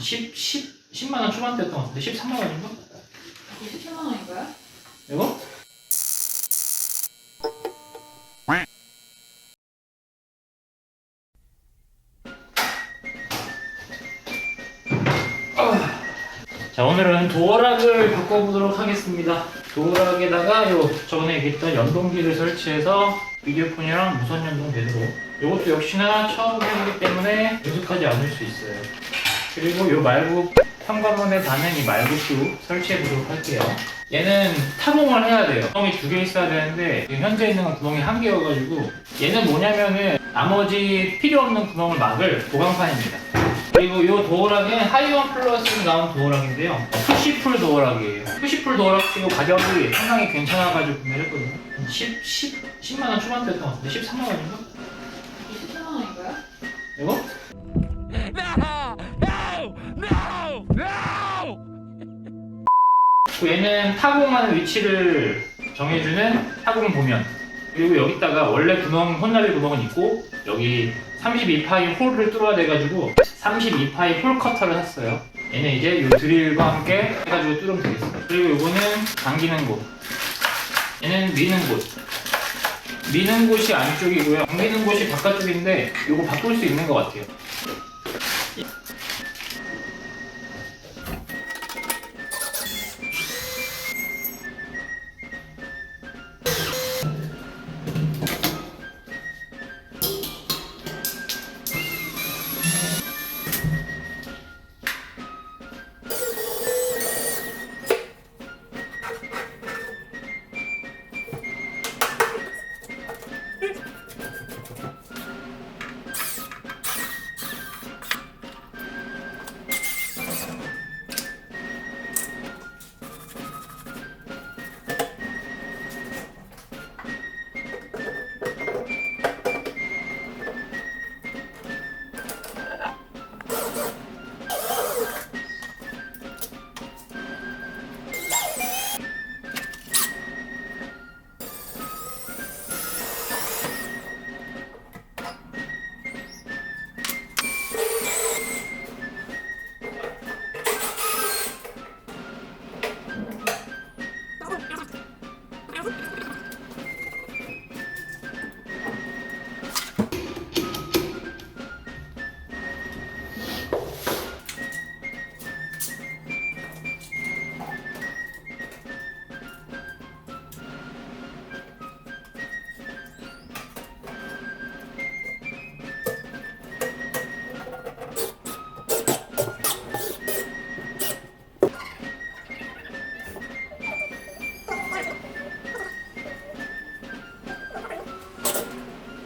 10, 10, 10만 원 초반대였던 것 같은데 13만 원인가? 27만 원인가요? 이거? 아. 자 오늘은 도어락을 바꿔보도록 하겠습니다 도어락에다가 요 저번에 얘기했던 연동기를 설치해서 비디오폰이랑 무선 연동 되도록 이것도 역시나 처음 해보기 때문에 능숙하지 않을 수 있어요 그리고 요 말국 현관문에 닿는 이 말국도 설치해 보도록 할게요. 얘는 타공을 해야 돼요. 구멍이 두 개 있어야 되는데 현재 있는 건 구멍이 한 개여가지고 얘는 뭐냐면은 나머지 필요 없는 구멍을 막을 보강판입니다. 그리고 이 도어락은 하이원 플러스 나온 도어락인데요. 푸시풀 도어락이에요. 푸시풀 도어락 치고 가격이 상당히 괜찮아가지고 구매를 했거든요. 10, 10, 10만 원 초반대였던 것 같은데 13만 원인가? 그 얘는 타공하는 위치를 정해주는 타공 보면. 그리고 여기다가 원래 구멍 혼나비 구멍은 있고 여기 32파이 홀을 뚫어야 돼가지고 32파이 홀 커터를 샀어요. 얘는 이제 이 드릴과 함께 해가지고 뚫으면 되겠어요 그리고 이거는 당기는 곳. 얘는 미는 곳. 미는 곳이 안쪽이고요. 당기는 곳이 바깥쪽인데 이거 바꿀 수 있는 것 같아요